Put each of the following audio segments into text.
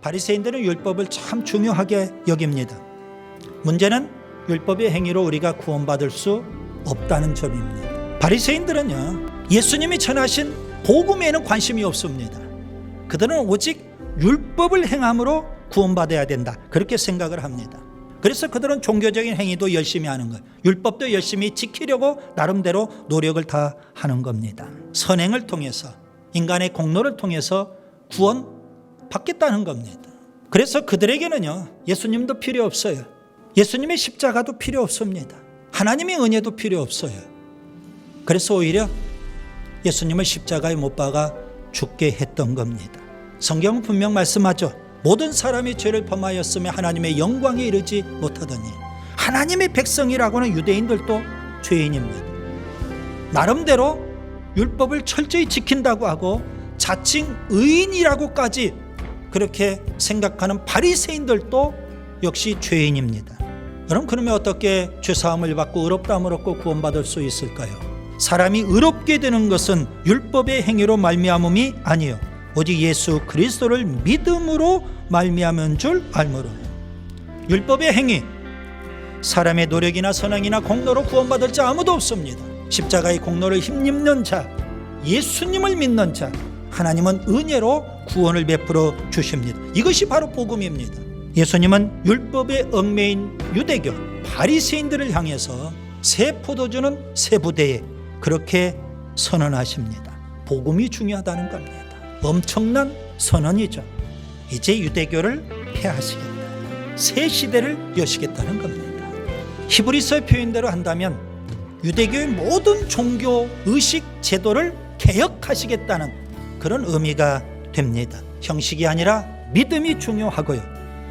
바리새인들은 율법을 참 중요하게 여깁니다. 문제는 율법의 행위로 우리가 구원받을 수 없다는 점입니다. 바리새인들은요 예수님이 전하신 복음에는 관심이 없습니다. 그들은 오직 율법을 행함으로 구원받아야 된다 그렇게 생각을 합니다. 그래서 그들은 종교적인 행위도 열심히 하는 거예요. 율법도 열심히 지키려고 나름대로 노력을 다 하는 겁니다. 선행을 통해서 인간의 공로를 통해서 구원 받겠다는 겁니다. 그래서 그들에게는요 예수님도 필요 없어요. 예수님의 십자가도 필요 없습니다. 하나님의 은혜도 필요 없어요. 그래서 오히려 예수님을 십자가에 못 박아 죽게 했던 겁니다. 성경은 분명 말씀하죠. 모든 사람이 죄를 범하였으며 하나님의 영광에 이르지 못하더니 하나님의 백성이라고는 유대인들도 죄인입니다. 나름대로 율법을 철저히 지킨다고 하고 자칭 의인이라고까지 그렇게 생각하는 바리새인들도 역시 죄인입니다. 그럼 그러면 어떻게 죄 사함을 받고 의롭다함을 얻고 구원받을 수 있을까요? 사람이 의롭게 되는 것은 율법의 행위로 말미암음이 아니요 오직 예수 그리스도를 믿음으로 말미암은 줄 알므로 율법의 행위 사람의 노력이나 선행이나 공로로 구원받을 자 아무도 없습니다. 십자가의 공로를 힘입는 자, 예수님을 믿는 자, 하나님은 은혜로 구원을 베풀어 주십니다. 이것이 바로 복음입니다. 예수님은 율법의 얽매인 유대교 바리새인들을 향해서 새 포도주는 새 부대에 그렇게 선언하십니다. 복음이 중요하다는 겁니다. 엄청난 선언이죠. 이제 유대교를 폐하시겠다. 새 시대를 여시겠다는 겁니다. 히브리서 표현대로 한다면 유대교의 모든 종교 의식 제도를 개혁하시겠다는 그런 의미가 됩니다. 형식이 아니라 믿음이 중요하고요.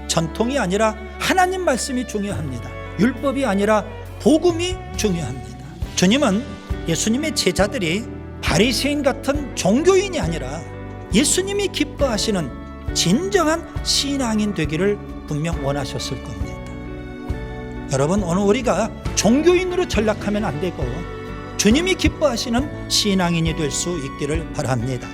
전통이 아니라 하나님 말씀이 중요합니다. 율법이 아니라 복음이 중요합니다. 주님은 예수님의 제자들이 바리새인 같은 종교인이 아니라 예수님이 기뻐하시는 진정한 신앙인 되기를 분명 원하셨을 겁니다. 여러분 오늘 우리가 종교인으로 전락하면 안 되고 주님이 기뻐하시는 신앙인이 될 수 있기를 바랍니다.